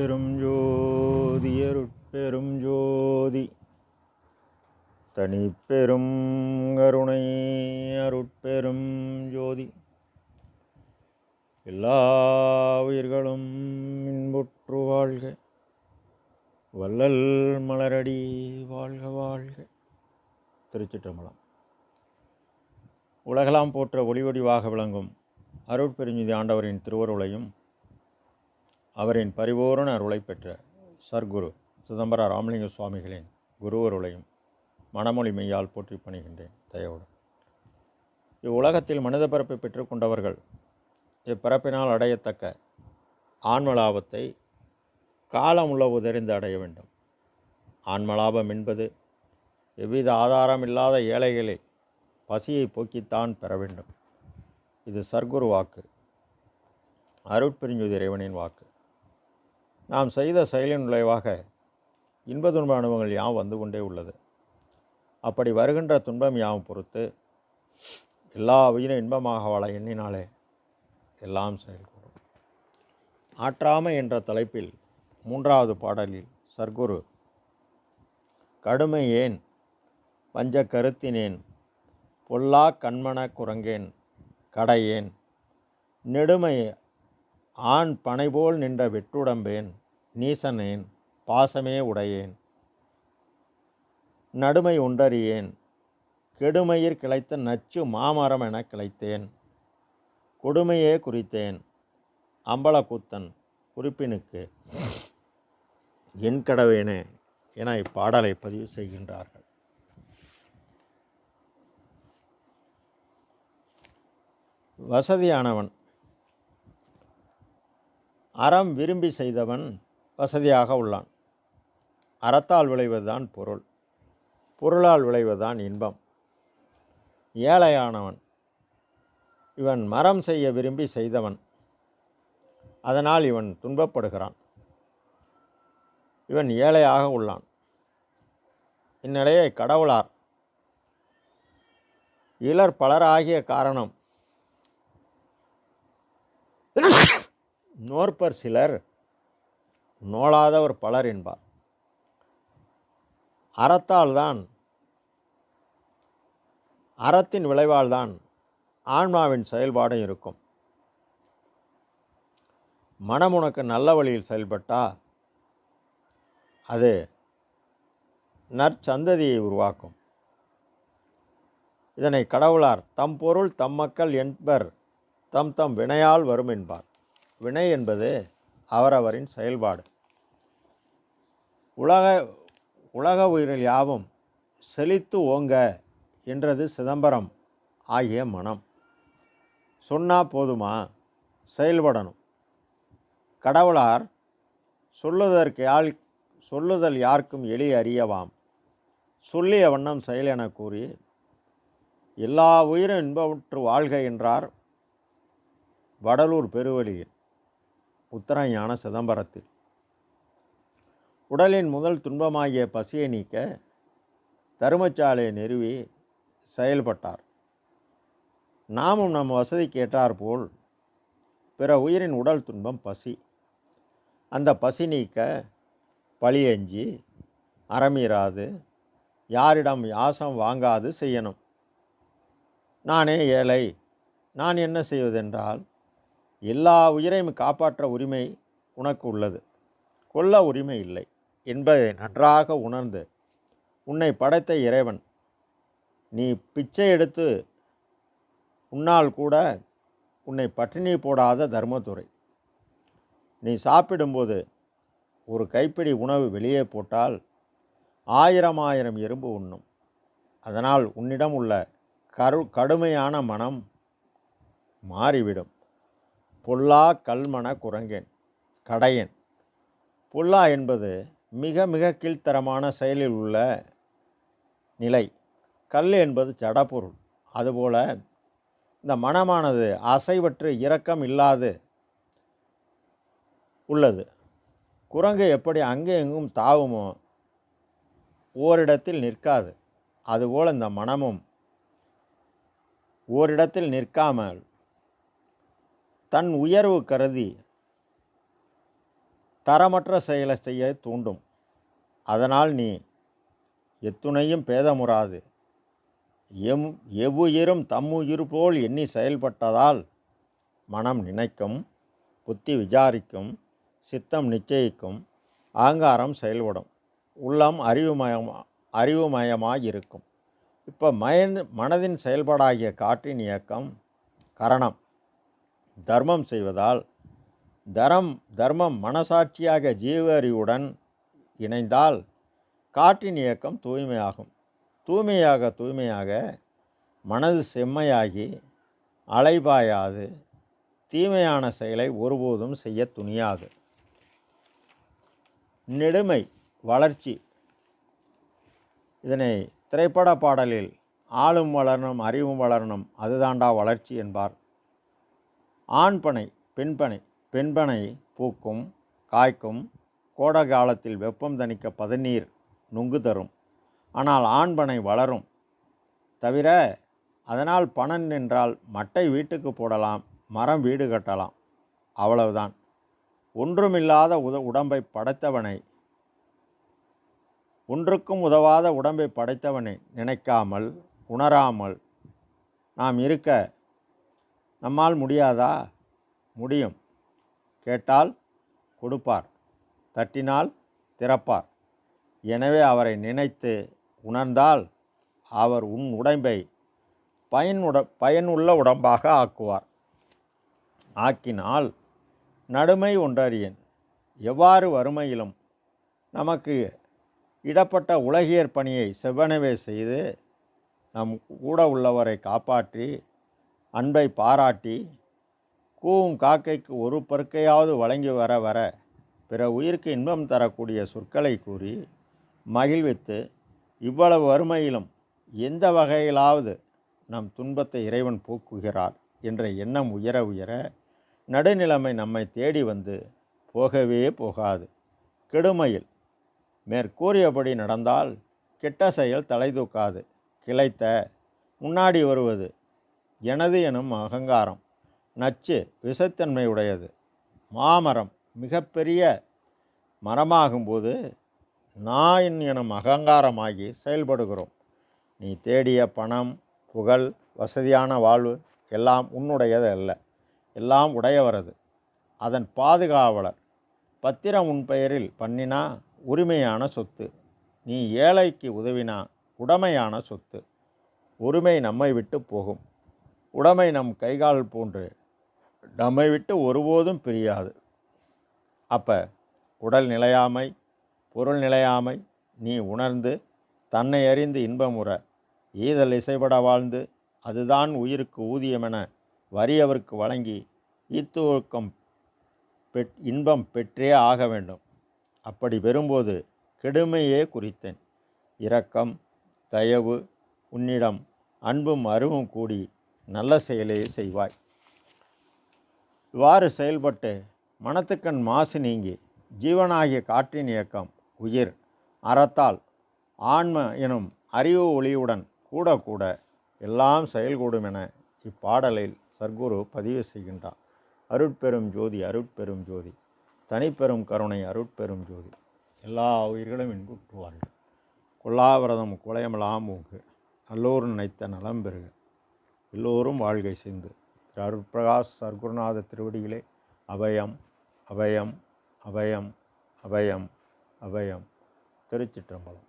பெரும் ஜோதி அருட்பெரும் ஜோதி. தனிப்பெரும் கருணை அருட்பெரும் ஜோதி. எல்லா உயிர்களும் இன்புற்று வாழ்க. வள்ளல் மலரடி வாழ்க வாழ்க. திருச்சிற்றம்பலம். உலகலாம் போற்ற ஒளிவடிவாக விளங்கும் அருட்பெருஞ்சுதி ஆண்டவரின் திருவருளையும் அவரின் பரிபூரண அருளை பெற்ற சர்க்குரு சிதம்பர ராமலிங்க சுவாமிகளின் குருவருளையும் மனமொழி மெய்யால் போற்றி பணிகின்றேன். தயவுடன். இவ்வுலகத்தில் மனித பிறப்பை பெற்றுக்கொண்டவர்கள் இப்பிறப்பினால் அடையத்தக்க ஆன்மலாபத்தை காலம் உள்ள உதறிந்து அடைய வேண்டும். ஆன்மலாபம் என்பது எவ்வித ஆதாரம் இல்லாத ஏழைகளில் பசியை போக்கித்தான் பெற வேண்டும். இது சர்க்குரு வாக்கு. அருட்பிரிஞ்சுதி இறைவனின் வாக்கு. நாம் செய்த செயலின் விளைவாக இன்ப துன்ப அனுபவங்கள் யாவும் வந்து கொண்டே உள்ளது. அப்படி வருகின்ற துன்பம் யாவும் பொறுத்து எல்லா உயிரும் இன்பமாக வாழ எண்ணினாலே எல்லாம் செயல்கூடும் ஆற்றாமை என்ற தலைப்பில் மூன்றாவது பாடலில் சர்க்குரு கடுமை ஏன்? வஞ்ச கருத்தினேன். பொல்லா கண்மன குரங்கேன். கடையேன். நெடுமை ஆண் பனைபோல் நின்ற வெட்டுடம்பேன். நீசனேன் பாசமே உடையேன். நடுமை உண்டறியேன் கெடுமையிற் கிளைத்த நச்சு மாமரம் என கிளைத்தேன். கொடுமையே குறித்தேன் அம்பலக்கூத்தன் குறிப்பினுக்கு. என் கடவேனே என இப்பாடலை பதிவு செய்கின்றார்கள். வசதியானவன் அறம் விரும்பி செய்தவன் வசதியாக உள்ளான். அறத்தால் விளைவதுதான் பொருள். பொருளால் விளைவதுதான் இன்பம். ஏழையானவன் இவன் மரம் செய்ய விரும்பி செய்தவன் அதனால் இவன் துன்பப்படுகிறான். இவன் ஏழையாக உள்ளான். இந்நிலையை கடவுளார் இளர் பலராகிய காரணம். நோற்பர் சிலர் நோளாதவர் பலர் என்பார். அறத்தால்தான் அறத்தின் விளைவால்தான் ஆன்மாவின் செயல்பாடும் இருக்கும். மனம் உனக்கு நல்ல வழியில் செயல்பட்டால் அது நற்சந்ததியை உருவாக்கும். இதனை கடவுளார் தம் பொருள் தம் மக்கள் என்பர் தம் தம் வினையால் வரும் என்பார். வினை என்பது அவரவரின் செயல்பாடு. உலக உலக உயிரில் யாவும் செழித்து ஓங்க என்றது சிதம்பரம் ஆகிய மனம். சொன்னால் போதுமா? செயல்படணும். கடவுளார் சொல்லுதற்கு யாழ் சொல்லுதல் யாருக்கும் எளி அறியவாம். சொல்லிய வண்ணம் செயல் என கூறி எல்லா உயிரும் இன்பமுற்று வாழ்க என்றார் வடலூர் பெருவழியில் உத்தரஞான சிதம்பரத்தில். உடலின் முதல் துன்பமாகிய பசியை நீக்க தருமச்சாலையை நிறுவி செயல்பட்டார். நாமும் நம் வசதிக்கு ஏற்றாற்போல் பிற உயிரின் உடல் துன்பம் பசி. அந்த பசி நீக்க பழியஞ்சி அறமீறாது யாரிடம் யாசம் வாங்காது செய்யணும். நானே ஏழை நான் என்ன செய்வதென்றால் எல்லா உயிரையும் காப்பாற்ற உரிமை உனக்கு உள்ளது. கொல்ல உரிமை இல்லை. என்பதை நன்றாக உணர்ந்து உன்னை படைத்த இறைவன் நீ பிச்சை எடுத்து உன்னால் கூட உன்னை பட்டினி போடாத தர்மத்துறை நீ சாப்பிடும்போது ஒரு கைப்பிடி உணவு வெளியே போட்டால் ஆயிரம் ஆயிரம் எறும்பு உண்ணும். அதனால் உன்னிடம் உள்ள கரு கடுமையான மனம் மாறிவிடும். பொல்லா கல்மன குரங்கேன் கடையன். பொல்லா என்பது மிக மிக கீழ்த்தரமான செயலில் உள்ள நிலை. கல் என்பது ஜடப்பொருள் அதுபோல் இந்த மனமானது அசைவற்று இரக்கம் இல்லாது உள்ளது. குரங்கு எப்படி அங்கே எங்கும் தாவுமோ ஓரிடத்தில் நிற்காது. அதுபோல் இந்த மனமும் ஓரிடத்தில் நிற்காமல் தன் உயர்வு கருதி தரமற்ற செயலை செய்ய தூண்டும். அதனால் நீ எத்துணையும் பேதமுறாது. எம் எவ்வுயிரும் தம்முயிர் போல் எண்ணி செயல்பட்டதால் மனம் நினைக்கும் புத்தி விசாரிக்கும் சித்தம் நிச்சயிக்கும் அகங்காரம் செயல்படும். உள்ளம் அறிவுமயம் அறிவுமயமாக இருக்கும் இப்போ மயன் மனதின் செயல்பாடாகிய காற்றின் இயக்கம் கரணம். தர்மம் செய்வதால் தரம் தர்மம் மனசாட்சியாக ஜீவ அறிவுடன் இணைந்தால் காற்றின் இயக்கம் தூய்மையாகும். தூய்மையாக தூய்மையாக மனது செம்மையாகி அலைபாயாது. தீமையான செயலை ஒருபோதும் செய்ய துணியாது. நெடுமை வளர்ச்சி. இதனை திரைப்பட பாடலில் ஆளும் வளரணும் அறிவும் வளரணும் அதுதாண்டா வளர்ச்சி என்பார். ஆண்பனை பெண்பனை. பெண்பனை பூக்கும் காய்க்கும் கோடை காலத்தில் வெப்பம் தணிக்க பதநீர் நுங்கு தரும். ஆனால் ஆண்பனை வளரும். தவிர அதனால் பணம் நின்றால் மட்டை வீட்டுக்கு போடலாம் மரம் வீடு கட்டலாம். அவ்வளவுதான். ஒன்றுமில்லாத உத உடம்பை படைத்தவனை ஒன்றுக்கும் உதவாத உடம்பை படைத்தவனை நினைக்காமல் உணராமல் நாம் இருக்க நம்மால் முடியாதா? முடியும். கேட்டால் கொடுப்பார் தட்டினால் திறப்பார். எனவே அவரை நினைத்து உணர்ந்தால் அவர் உன் உடம்பை பயனுட பயனுள்ள உடம்பாக ஆக்குவார். ஆக்கினால் நடுமை ஒன்றறியன். எவ்வாறு வறுமையிலும் நமக்கு இடப்பட்ட உலகியற் பணியை செவ்வனவே செய்து நம் கூட உள்ளவரை காப்பாற்றி அன்பை பாராட்டி கூவும் காக்கைக்கு ஒரு பருக்கையாவது வழங்கி வர வர பிற உயிருக்கு இன்பம் தரக்கூடிய சொற்களை கூறி மகிழ்வித்து இவ்வளவு வறுமையிலும் எந்த வகையிலாவது நம் துன்பத்தை இறைவன் போக்குகிறார் என்ற எண்ணம் உயர உயர நடுநிலைமை நம்மை தேடி வந்து போகவே போகாது. கெடுமையில் மேற்கூறியபடி நடந்தால் கெட்ட செயல் தலை தூக்காது. கிளைத்த முன்னாடி வருவது எனது எனும் அகங்காரம். நச்சு விஷத்தன்மை உடையது மாமரம் மிகப்பெரிய மரமாகும்போது நான் எனும் அகங்காரமாகி செயல்படுகிறோம். நீ தேடிய பணம் புகழ் வசதியான வாழ்வு எல்லாம் உன்னுடையது அல்ல. எல்லாம் உடையவரது. அதன் பாதுகாவலர். பத்திரம் உன் பெயரில் பண்ணினா உரிமையான சொத்து. நீ ஏழைக்கு உதவினா உடைமையான சொத்து. உரிமை நம்மை விட்டு போகும். உடைமை நம் கைகால் போன்று நம்மை விட்டு ஒருபோதும் பிரியாது. அப்போ உடல் நிலையாமை பொருள் நிலையாமை நீ உணர்ந்து தன்னை அறிந்து இன்பமுற ஈதல் இசைபட வாழ்ந்து அதுதான் உயிருக்கு ஊதியமென வறியவருக்கு வழங்கி ஈத்துவக்கம் பெட் இன்பம் பெற்றே ஆக வேண்டும். அப்படி பெறும்போது கெடுமையே குறித்தேன். இரக்கம் தயவு உன்னிடம் அன்பும் அருவும் கூடி நல்ல செயலே செய்வாய். இவ்வாறு செயல்பட்டு மனத்துக்கண் மாசு நீங்கி ஜீவனாகிய காற்றின் இயக்கம் உயிர் அறத்தால் ஆன்ம எனும் அறிவு ஒளியுடன் கூட கூட எல்லாம் செயல்கூடும் என இப்பாடலில் சர்க்குரு பதிவு செய்கின்றார். அருட்பெரும் ஜோதி அருட்பெரும் ஜோதி. தனிப்பெரும் கருணை அருட்பெரும் ஜோதி. எல்லா உயிர்களும் இன்புற்றுவார்கள். கொல்லாவிரதம் குலையமலாம் ஊங்கு நல்லோர் நினைத்த நலம் பெறுக. எல்லோரும் வாழ்கை செய்து அருட்பிரகாஷ் சர்க்குருநாத திருவடிகளே அபயம் அபயம் அபயம் அபயம் அபயம். திருச்சிற்றம்பலம்.